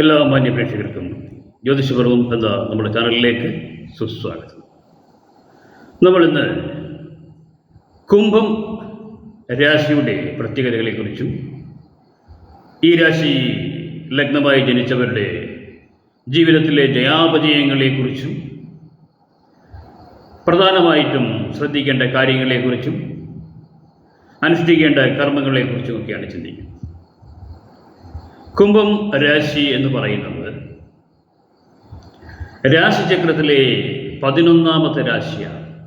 എല്ലാ മാന്യ പ്രേക്ഷകർക്കും ജ്യോതിഷപർവം എന്ന നമ്മുടെ ചാനലിലേക്ക് സുസ്വാഗതം. നമ്മൾ ഇന്ന് കുംഭം രാശിയുടെ പ്രത്യേകതകളെക്കുറിച്ചും ഈ രാശി ലഗ്നമായി ജനിച്ചവരുടെ ജീവിതത്തിലെ ജയാപജയങ്ങളെക്കുറിച്ചും പ്രധാനമായിട്ടും ശ്രദ്ധിക്കേണ്ട കാര്യങ്ങളെക്കുറിച്ചും അനുഷ്ഠിക്കേണ്ട കർമ്മങ്ങളെക്കുറിച്ചുമൊക്കെയാണ് ചിന്തിക്കുന്നത്. കുംഭം രാശി എന്ന് പറയുന്നത് രാശിചക്രത്തിലെ പതിനൊന്നാമത്തെ രാശിയാണ്.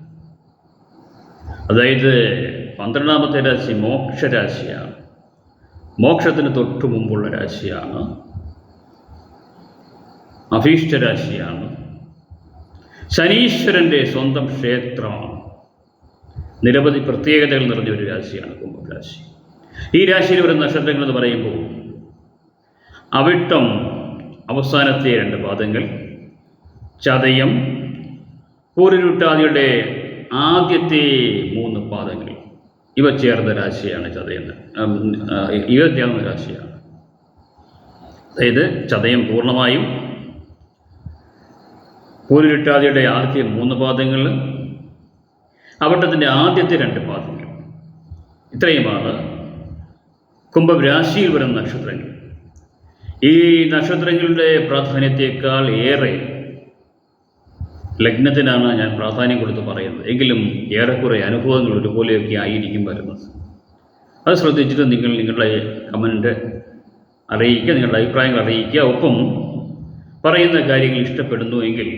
അതായത് പന്ത്രണ്ടാമത്തെ രാശി മോക്ഷരാശിയാണ്. മോക്ഷത്തിന് തൊട്ടു മുമ്പുള്ള രാശിയാണ്. അഭീഷ്ടരാശിയാണ് ശനീശ്വരന്റെ സ്വന്തം ക്ഷേത്രമാണ്. നിരവധി പ്രത്യേകതകൾ നിറഞ്ഞ ഒരു രാശിയാണ് കുംഭം രാശി. ഈ രാശിയിൽ വരുന്ന നക്ഷത്രങ്ങൾ എന്ന് പറയുമ്പോൾ അവിട്ടം അവസാനത്തെ രണ്ട് പാദങ്ങൾ. ചതയം പൂരരുട്ടാദിയുടെ ആദ്യത്തെ മൂന്ന് പാദങ്ങൾ. ഇവ ചേർന്ന രാശിയാണ് ചതയം ഉം, ആ, ഇവ ചേർന്ന രാശിയാണ്. അതായത് ചതയം പൂർണമായും പൂരരുട്ടാദിയുടെ ആദ്യ മൂന്ന് പാദങ്ങൾ അവിട്ടത്തിന്റെ ആദ്യത്തെ രണ്ട് പാദങ്ങൾ. ഇത്രയുമാണ് കുംഭരാശിയിൽ വരുന്ന നക്ഷത്രങ്ങൾ. ഈ നക്ഷത്രങ്ങളുടെ പ്രാധാന്യത്തെക്കാൾ ഏറെ ലഗ്നത്തിനാണ് ഞാൻ പ്രാധാന്യം കൊടുത്ത് പറയുന്നത്. എങ്കിലും ഏറെക്കുറെ അനുഭവങ്ങൾ ഒരുപോലെയൊക്കെ ആയിരിക്കും വരുന്നത്. അത് ശ്രദ്ധിച്ചിട്ട് നിങ്ങൾ നിങ്ങളുടെ കമന്റ് അറിയിക്കുക നിങ്ങളുടെ അഭിപ്രായങ്ങൾ അറിയിക്കുക. ഒപ്പം പറയുന്ന കാര്യങ്ങൾ ഇഷ്ടപ്പെടുന്നു എങ്കിൽ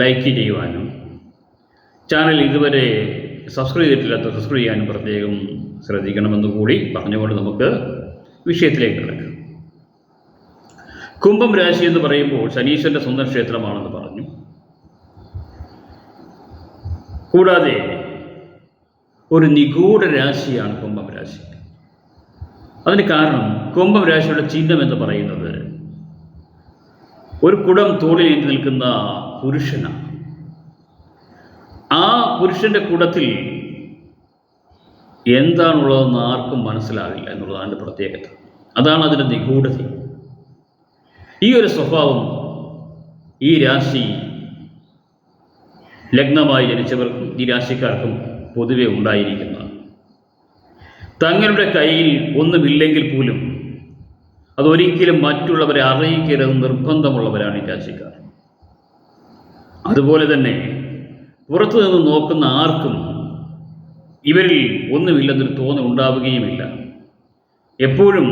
ലൈക്ക് ചെയ്യുവാനും ചാനൽ ഇതുവരെ സബ്സ്ക്രൈബ് ചെയ്തിട്ടില്ലാത്ത സബ്സ്ക്രൈബ് ചെയ്യാനും പ്രത്യേകം ശ്രദ്ധിക്കണമെന്ന് കൂടി പറഞ്ഞുകൊണ്ട് നമുക്ക് വിഷയത്തിലേക്ക് കിടക്കുക കുംഭം രാശി എന്ന് പറയുമ്പോൾ ശനീശ്വരന്റെ സ്വന്തം ക്ഷേത്രമാണെന്ന് പറഞ്ഞു. കൂടാതെ ഒരു നിഗൂഢ രാശിയാണ് കുംഭം രാശി. അതിന് കാരണം കുംഭം രാശിയുടെ ചിഹ്നം എന്ന് പറയുന്നത് ഒരു കുടം തോളിലേറ്റി നിൽക്കുന്ന പുരുഷനാണ്. ആ പുരുഷന്റെ കുടത്തിൽ എന്താണുള്ളതെന്ന് ആർക്കും മനസ്സിലാവില്ല എന്നുള്ളതാണ് പ്രത്യേകത. അതാണ് അതിന്റെ നിഗൂഢത. ഈ ഒരു സ്വഭാവം ഈ രാശി ലഗ്നമായി ജനിച്ചവർക്കും ഈ രാശിക്കാർക്കും പൊതുവെ ഉണ്ടായിരിക്കുന്നതാണ് തങ്ങളുടെ കയ്യിൽ ഒന്നുമില്ലെങ്കിൽ പോലും അതൊരിക്കലും മറ്റുള്ളവരെ അറിയിക്കരുത് നിർബന്ധമുള്ളവരാണ് ഈ രാശിക്കാർ. അതുപോലെ തന്നെ പുറത്തു നിന്ന് നോക്കുന്ന ആർക്കും ഇവരിൽ ഒന്നുമില്ലെന്നൊരു തോന്നൽ ഉണ്ടാവുകയുമില്ല. എപ്പോഴും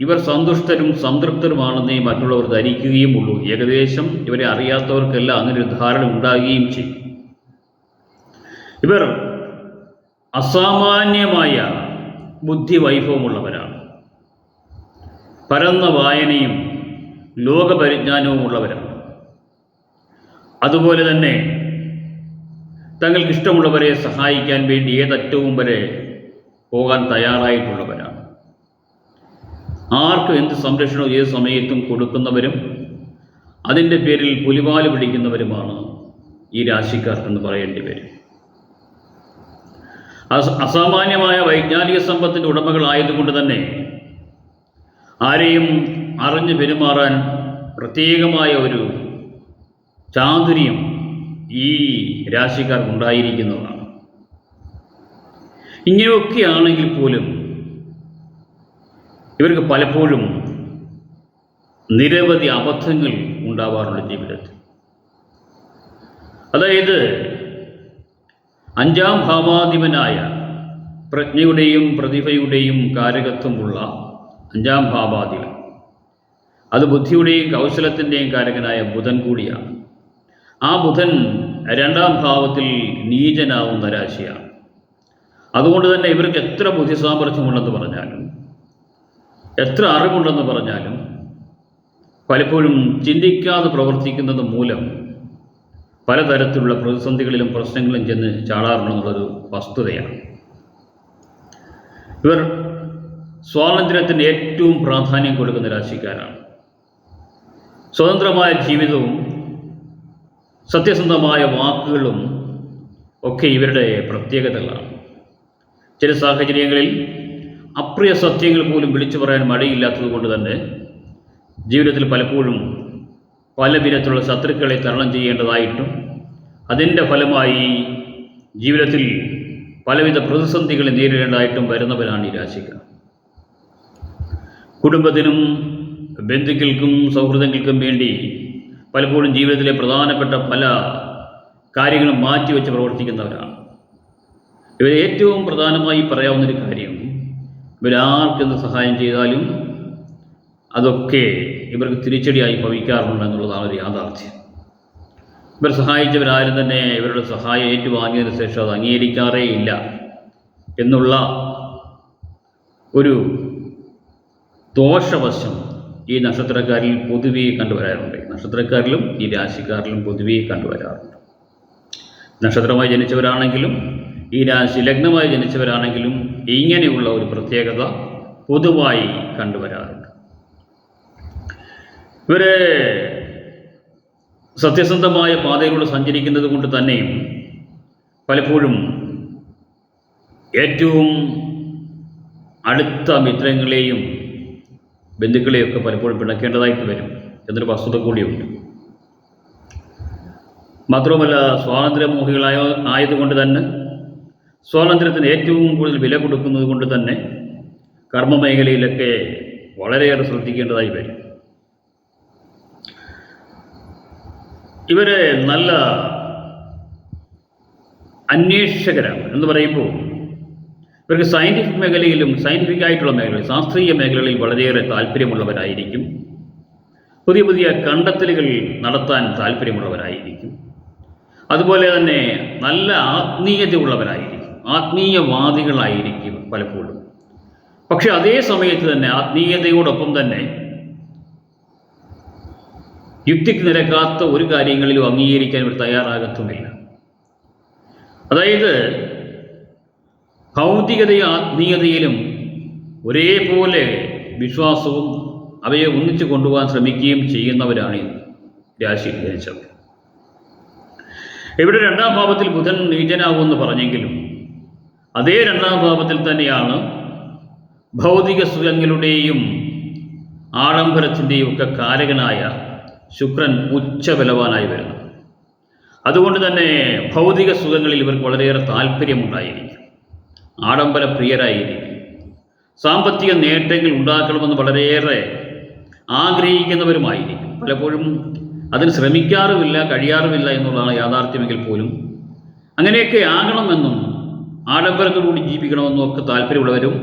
ഇവർ സന്തുഷ്ടരും സംതൃപ്തരുമാണെന്നേ മറ്റുള്ളവർ ധരിക്കുകയും ഉള്ളൂ. ഏകദേശം ഇവരെ അറിയാത്തവർക്കെല്ലാം അങ്ങനെ ഒരു ധാരണ ഉണ്ടാകുകയും ചെയ്യും. ഇവർ അസാമാന്യമായ ബുദ്ധിവൈഭവമുള്ളവരാണ്. പരന്ന വായനയും ലോകപരിജ്ഞാനവും ഉള്ളവരാണ് അതുപോലെ തന്നെ തങ്ങൾക്കിഷ്ടമുള്ളവരെ സഹായിക്കാൻ വേണ്ടി ഏതറ്റവും വരെ പോകാൻ തയ്യാറായിട്ടുള്ളവരാണ്. ആർക്കും എന്ത് സംരക്ഷണവും ഏത് സമയത്തും കൊടുക്കുന്നവരും അതിന്റെ പേരിൽ പുലിവാൽ പിടിക്കുന്നവരുമാണ് ഈ രാശിക്കാർക്കെന്ന് പറയേണ്ടി വരും. അസ- അസാമാന്യമായ വൈജ്ഞാനിക സമ്പത്തിന്റെ ഉടമകളായതുകൊണ്ട് തന്നെ ആരെയും അറിഞ്ഞു പെരുമാറാൻ പ്രത്യേകമായ ഒരു ചാതുര്യം ഈ രാശിക്കാർക്ക് ഉണ്ടായിരിക്കുന്നതാണ്. ഇങ്ങനെയൊക്കെയാണെങ്കിൽ പോലും ഇവർക്ക് പലപ്പോഴും നിരവധി അബദ്ധങ്ങൾ ഉണ്ടാവാറുണ്ട് ജീവിതത്തിൽ. അതായത് അഞ്ചാം ഭാവാധിപനായ പ്രജ്ഞയുടെയും പ്രതിഭയുടെയും കാരകത്വമുള്ള അഞ്ചാം ഭാവാധിപൻ അത് ബുദ്ധിയുടെയും കൗശലത്തിന്റെയും കാരകനായ ബുധൻ കൂടിയാണ്. ആ ബുധൻ രണ്ടാം ഭാവത്തിൽ നീചനാവുന്ന രാശിയാണ്. അതുകൊണ്ട് തന്നെ ഇവർക്ക് എത്ര ബുദ്ധിസാമർഥ്യമുണ്ടെന്ന് പറഞ്ഞാലും എത്ര അറിവുണ്ടെന്ന് പറഞ്ഞാലും പലപ്പോഴും ചിന്തിക്കാതെ പ്രവർത്തിക്കുന്നത് മൂലം പലതരത്തിലുള്ള പ്രതിസന്ധികളിലും പ്രശ്നങ്ങളിലും ചെന്ന് ചാടാറുണ്ടെന്നുള്ളൊരു വസ്തുതയാണ്. ഇവർ സ്വാതന്ത്ര്യത്തിന് ഏറ്റവും പ്രാധാന്യം കൊടുക്കുന്ന രാശിക്കാരാണ്. സ്വതന്ത്രമായ ജീവിതവും സത്യസന്ധമായ വാക്കുകളും ഒക്കെ ഇവരുടെ പ്രത്യേകതകളാണ്. ചില സാഹചര്യങ്ങളിൽ അപ്രിയ സത്യങ്ങൾ പോലും വിളിച്ചു പറയാൻ മടിയില്ലാത്തത് കൊണ്ട് തന്നെ ജീവിതത്തിൽ പലപ്പോഴും പല വിധത്തിലുള്ള ശത്രുക്കളെ തരണം ചെയ്യേണ്ടതായിട്ടും അതിന്റെ ഫലമായി ജീവിതത്തിൽ പലവിധ പ്രതിസന്ധികളെ നേരിടേണ്ടതായിട്ടും വരുന്നവരാണ് ഈ രാശിക്കാർ. കുടുംബത്തിനും ബന്ധുക്കൾക്കും സൗഹൃദങ്ങൾക്കും വേണ്ടി പലപ്പോഴും ജീവിതത്തിലെ പ്രധാനപ്പെട്ട പല കാര്യങ്ങളും മാറ്റിവെച്ച് പ്രവർത്തിക്കുന്നവരാണ്. ഇവർ ഏറ്റവും പ്രധാനമായി പറയാവുന്നൊരു കാര്യം ഇവരാർക്കെന്ത് സഹായം ചെയ്താലും അതൊക്കെ ഇവർക്ക് തിരിച്ചടിയായി ഭവിക്കാറുണ്ട് എന്നുള്ളതാണ് ഒരു യാഥാർത്ഥ്യം. ഇവർ സഹായിച്ചവരാരും തന്നെ ഇവരുടെ സഹായം ഏറ്റുവാങ്ങിയതിന് ശേഷം അത് അംഗീകരിക്കാറേ ഇല്ല എന്നുള്ള ഒരു ദോഷവശം ഈ നക്ഷത്രക്കാരിൽ പൊതുവേ കണ്ടുവരാറുണ്ട്. നക്ഷത്രക്കാരിലും ഈ രാശിക്കാരിലും പൊതുവേ കണ്ടുവരാറുണ്ട്. നക്ഷത്രമായി ജനിച്ചവരാണെങ്കിലും ഈ രാശി ലഗ്നമായി ജനിച്ചവരാണെങ്കിലും ഇങ്ങനെയുള്ള ഒരു പ്രത്യേകത പൊതുവായി കണ്ടുവരാറുണ്ട്. ഇവർ സത്യസന്ധമായ പാതയിലൂടെ സഞ്ചരിക്കുന്നത് കൊണ്ട് തന്നെയും പലപ്പോഴും ഏറ്റവും അടുത്ത മിത്രങ്ങളെയും ബന്ധുക്കളെയൊക്കെ പലപ്പോഴും പിണക്കേണ്ടതായിട്ട് വരും എന്നൊരു വസ്തുത കൂടിയുണ്ട്. മാത്രവുമല്ല സ്വാതന്ത്ര്യമോഹികളായ ആയതുകൊണ്ട് തന്നെ സ്വാതന്ത്ര്യത്തിന് ഏറ്റവും കൂടുതൽ വില കൊടുക്കുന്നത് കൊണ്ട് തന്നെ കർമ്മ മേഖലയിലൊക്കെ വളരെയേറെ ശ്രദ്ധിക്കേണ്ടതായി വരും. ഇവർ നല്ല അന്വേഷകരാണ് എന്ന് പറയുമ്പോൾ ഇവർക്ക് സയന്റിഫിക് മേഖലയിലും സയന്റിഫിക് ആയിട്ടുള്ള മേഖലയിൽ ശാസ്ത്രീയ മേഖലകളിൽ വളരെയേറെ താല്പര്യമുള്ളവരായിരിക്കും. പുതിയ പുതിയ കണ്ടെത്തലുകൾ നടത്താൻ താല്പര്യമുള്ളവരായിരിക്കും. അതുപോലെ തന്നെ നല്ല ആത്മീയതയുള്ളവരായിരിക്കും ആത്മീയവാദികളായിരിക്കും പലപ്പോഴും. പക്ഷെ അതേ സമയത്ത് തന്നെ ആത്മീയതയോടൊപ്പം തന്നെ യുക്തിക്ക് നിരക്കാത്ത ഒരു കാര്യങ്ങളിലും അംഗീകരിക്കാൻ ഇവർ തയ്യാറാകത്തുമില്ല. അതായത് ഭൗതികതയും ആത്മീയതയിലും ഒരേപോലെ വിശ്വാസവും അവയെ ഒന്നിച്ചു കൊണ്ടുപോകാൻ ശ്രമിക്കുകയും ചെയ്യുന്നവരാണ് രാശി ധരിച്ചവർ ഇവിടെ രണ്ടാം ഭാവത്തിൽ ബുധൻ നീചനാകുമെന്ന് പറഞ്ഞെങ്കിലും അതേ രണ്ടാം ഭാവത്തിൽ തന്നെയാണ് ഭൗതിക സുഖങ്ങളുടെയും ആഡംബരത്തിന്റെയും ഒക്കെ കാരകനായ ശുക്രൻ ഉച്ചബലവാനായി വരുന്നത് അതുകൊണ്ട് തന്നെ ഭൗതിക സുഖങ്ങളിൽ ഇവർക്ക് വളരെയേറെ താല്പര്യമുണ്ടായിരിക്കും. ആഡംബര പ്രിയരായിരിക്കും. സാമ്പത്തിക നേട്ടങ്ങൾ ഉണ്ടാക്കണമെന്ന് വളരെയേറെ ആഗ്രഹിക്കുന്നവരുമായിരിക്കും. പലപ്പോഴും അതിന് ശ്രമിക്കാറുമില്ല കഴിയാറുമില്ല എന്നുള്ളതാണ് യാഥാർത്ഥ്യമെങ്കിൽ പോലും അങ്ങനെയൊക്കെ ആകണമെന്നും ആഡംബരത്തോടുകൂടി ജീവിക്കണമെന്നും ഒക്കെ താല്പര്യമുള്ളവരും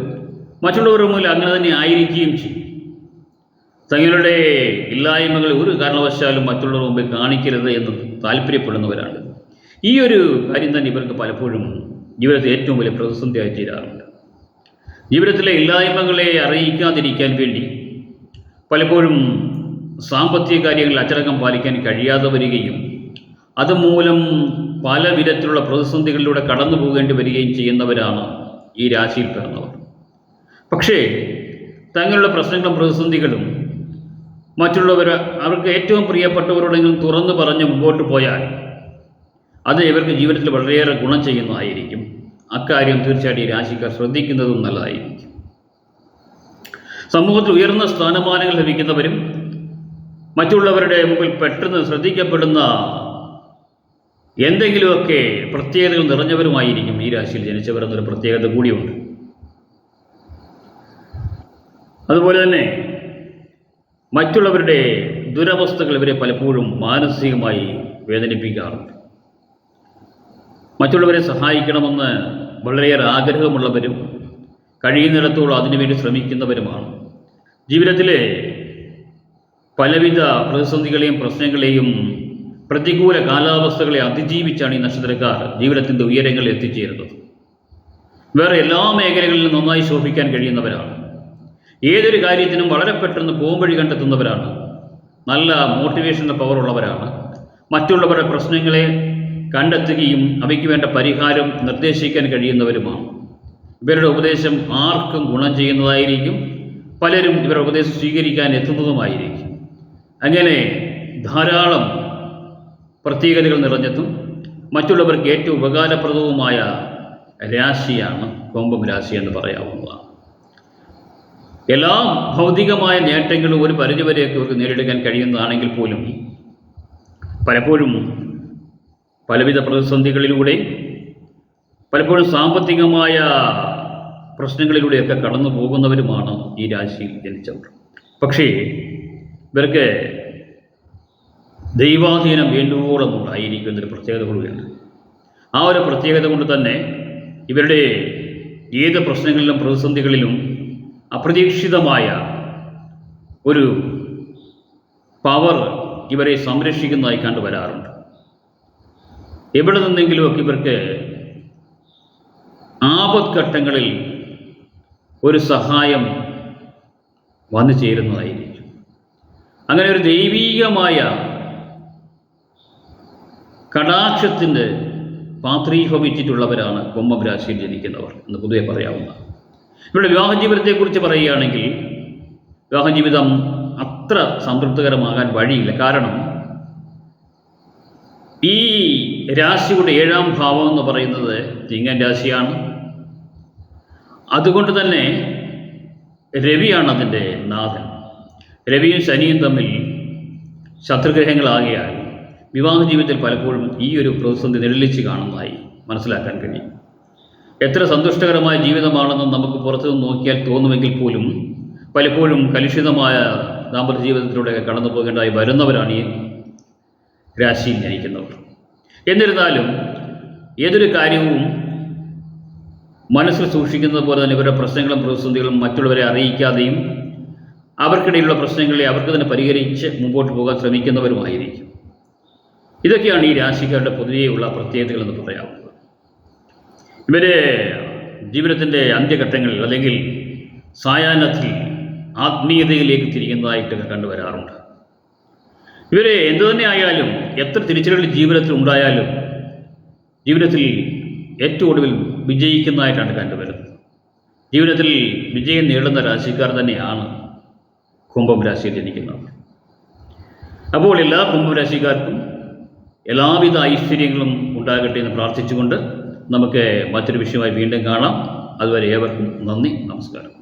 മറ്റുള്ളവരുടെ മുന്നിൽ അങ്ങനെ തന്നെ ആയിരിക്കുകയും ചെയ്യും. തങ്ങളുടെ ഇല്ലായ്മകൾ ഒരു കാരണവശാലും മറ്റുള്ളവർ മുമ്പിൽ കാണിക്കരുത് എന്ന് താല്പര്യപ്പെടുന്നവരാണ്. ഈ ഒരു കാര്യം തന്നെ ഇവർക്ക് പലപ്പോഴും ജീവിതത്തിൽ ഏറ്റവും വലിയ പ്രതിസന്ധിയായി തീരാറുണ്ട്. ജീവിതത്തിലെ ഇല്ലായ്മകളെ അറിയിക്കാതിരിക്കാൻ വേണ്ടി പലപ്പോഴും സാമ്പത്തിക കാര്യങ്ങളിൽ അച്ചടക്കം പാലിക്കാൻ കഴിയാതെ വരികയും അതുമൂലം പല വിധത്തിലുള്ള പ്രതിസന്ധികളിലൂടെ കടന്നു പോകേണ്ടി വരികയും ചെയ്യുന്നവരാണ് ഈ രാശിയിൽ പിറന്നവർ. പക്ഷേ തങ്ങളുടെ പ്രശ്നങ്ങളും പ്രതിസന്ധികളും മറ്റുള്ളവർ അവർക്ക് ഏറ്റവും പ്രിയപ്പെട്ടവരോടെങ്കിലും തുറന്നു പറഞ്ഞ് മുമ്പോട്ട് പോയാൽ അത് ഇവർക്ക് ജീവിതത്തിൽ വളരെയേറെ ഗുണം ചെയ്യുന്നതായിരിക്കും. അക്കാര്യം തീർച്ചയായിട്ടും ഈ രാശിക്കാർ ശ്രദ്ധിക്കുന്നതും നല്ലതായിരിക്കും. സമൂഹത്തിൽ ഉയർന്ന സ്ഥാനമാനങ്ങൾ ലഭിക്കുന്നവരും മറ്റുള്ളവരുടെ മുമ്പിൽ പെട്ടെന്ന് ശ്രദ്ധിക്കപ്പെടുന്ന എന്തെങ്കിലുമൊക്കെ പ്രത്യേകതകൾ നിറഞ്ഞവരുമായിരിക്കും ഈ രാശിയിൽ ജനിച്ചവരെന്നൊരു പ്രത്യേകത കൂടിയുണ്ട്. അതുപോലെ തന്നെ മറ്റുള്ളവരുടെ ദുരവസ്ഥകൾ ഇവരെ പലപ്പോഴും മാനസികമായി വേദനിപ്പിക്കാറുണ്ട്. മറ്റുള്ളവരെ സഹായിക്കണമെന്ന് വളരെയേറെ ആഗ്രഹമുള്ളവരും കഴിയുന്നിടത്തോളം അതിനുവേണ്ടി ശ്രമിക്കുന്നവരുമാണ്. ജീവിതത്തിലെ പലവിധ പ്രതിസന്ധികളെയും പ്രശ്നങ്ങളെയും പ്രതികൂല കാലാവസ്ഥകളെ അതിജീവിച്ചാണ് ഈ നക്ഷത്രക്കാർ ജീവിതത്തിന്റെ ഉയരങ്ങളിൽ എത്തിച്ചേരുന്നത്. വേറെ എല്ലാ മേഖലകളിലും നന്നായി ശോഭിക്കാൻ കഴിയുന്നവരാണ്. ഏതൊരു കാര്യത്തിനും വളരെ പെട്ടെന്ന് പോംവഴി കണ്ടെത്തുന്നവരാണ്. നല്ല മോട്ടിവേഷന്റെ പവർ ഉള്ളവരാണ്. മറ്റുള്ളവരുടെ പ്രശ്നങ്ങളെ കണ്ടെത്തുകയും അവയ്ക്ക് വേണ്ട പരിഹാരം നിർദ്ദേശിക്കാൻ കഴിയുന്നവരുമാണ്. ഇവരുടെ ഉപദേശം ആർക്കും ഗുണം ചെയ്യുന്നതായിരിക്കും. പലരും ഇവരുടെ ഉപദേശം സ്വീകരിക്കാൻ എത്തുന്നതുമായിരിക്കും. അങ്ങനെ ധാരാളം പ്രത്യേകതകൾ നിറഞ്ഞെത്തും മറ്റുള്ളവർക്ക് ഏറ്റവും ഉപകാരപ്രദവുമായ രാശിയാണ് കുംഭം രാശി എന്ന് പറയാവുന്നതാണ്. എല്ലാ ഭൗതികമായ നേട്ടങ്ങളും ഒരു പരിധിവരെയൊക്കെ അവർക്ക് നേരിടുവാൻ കഴിയുന്നതാണെങ്കിൽ പോലും പലപ്പോഴും പലവിധ പ്രതിസന്ധികളിലൂടെ പലപ്പോഴും സാമ്പത്തികമായ പ്രശ്നങ്ങളിലൂടെയൊക്കെ കടന്നു പോകുന്നവരുമാണ് ഈ രാശിയിൽ ജനിച്ചവർ. പക്ഷേ ഇവർക്ക് ദൈവാധീനം വേണ്ടുവോളം ഉണ്ടായിരിക്കും എന്നൊരു പ്രത്യേകത കൂടിയുണ്ട്. ആ ഒരു പ്രത്യേകത കൊണ്ട് തന്നെ ഇവരുടെ ഏത് പ്രശ്നങ്ങളിലും പ്രതിസന്ധികളിലും അപ്രതീക്ഷിതമായ ഒരു പവർ ഇവരെ സംരക്ഷിക്കുന്നതായി കണ്ടു വരാറുണ്ട്. എവിടെ നിന്നെങ്കിലുമൊക്കെ ഇവർക്ക് ആപത്ഘട്ടങ്ങളിൽ ഒരു സഹായം വന്നു ചേരുന്നതായിരിക്കും. അങ്ങനെ ഒരു ദൈവീകമായ കടാക്ഷത്തിന്റെ പാത്രീഭവിച്ചിട്ടുള്ളവരാണ് കുംഭരാശിയിൽ ജനിക്കുന്നവർ എന്ന് പൊതുവെ പറയാവുന്ന. ഇവിടെ വിവാഹ ജീവിതത്തെക്കുറിച്ച് പറയുകയാണെങ്കിൽ വിവാഹ ജീവിതം അത്ര സംതൃപ്തികരമാകാൻ വഴിയില്ല. കാരണം ഈ രാശിയുടെ ഏഴാം ഭാവം എന്ന് പറയുന്നത് ചിങ്ങൻ രാശിയാണ്. അതുകൊണ്ട് തന്നെ രവിയാണ് അതിന്റെ നാഥൻ. രവിയും ശനിയും തമ്മിൽ ശത്രുഗ്രഹങ്ങളാകിയാൽ വിവാഹ ജീവിതത്തിൽ പലപ്പോഴും ഈ ഒരു പ്രതിസന്ധി നിഴലിച്ച് കാണുന്നതായി മനസ്സിലാക്കാൻ കഴിയും. എത്ര സന്തുഷ്ടകരമായ ജീവിതമാണെന്ന് നമുക്ക് പുറത്തു നിന്ന് നോക്കിയാൽ തോന്നുമെങ്കിൽ പോലും പലപ്പോഴും കലുഷിതമായ ദാമ്പത്യ ജീവിതത്തിലൂടെ കടന്നു പോകേണ്ടതായി വരുന്നവരാണ് ഈ രാശിയിൽ ജനിക്കുന്നവർ. എന്നിരുന്നാലും ഏതൊരു കാര്യവും മനസ്സിൽ സൂക്ഷിക്കുന്നത് പോലെ തന്നെ ഇവരുടെ പ്രശ്നങ്ങളും പ്രതിസന്ധികളും മറ്റുള്ളവരെ അറിയിക്കാതെയും അവർക്കിടയിലുള്ള പ്രശ്നങ്ങളെ അവർക്ക് തന്നെ പരിഹരിച്ച് മുമ്പോട്ട് പോകാൻ ശ്രമിക്കുന്നവരുമായിരിക്കും. ഇതൊക്കെയാണ് ഈ രാശിക്കാരുടെ പൊതുവെയുള്ള പ്രത്യേകതകൾ എന്ന് പറയാവുന്നത് ഇവർ ജീവിതത്തിന്റെ അന്ത്യഘട്ടങ്ങളിൽ അല്ലെങ്കിൽ സായാഹ്നത്തിൽ ആത്മീയതയിലേക്ക് തിരിയുന്നതായിട്ടൊക്കെ കണ്ടുവരാറുണ്ട് ഇവരെ എന്തു തന്നെ ആയാലും എത്ര തിരിച്ചടികൾ ജീവിതത്തിൽ ഉണ്ടായാലും ജീവിതത്തിൽ ഏറ്റവും ഒടുവിൽ വിജയിക്കുന്നതായിട്ടാണ് കണ്ടുവരുന്നത് ജീവിതത്തിൽ വിജയം നേടുന്ന രാശിക്കാർ തന്നെയാണ് കുംഭം രാശിയിൽ ജനിക്കുന്നത്. അപ്പോൾ എല്ലാ കുംഭം രാശിക്കാർക്കും എല്ലാവിധ ഐശ്വര്യങ്ങളും ഉണ്ടാകട്ടെ എന്ന് പ്രാർത്ഥിച്ചുകൊണ്ട് നമുക്ക് മറ്റൊരു വിഷയമായി വീണ്ടും കാണാം. അതുവരെ ഏവർക്കും നന്ദി നമസ്കാരം.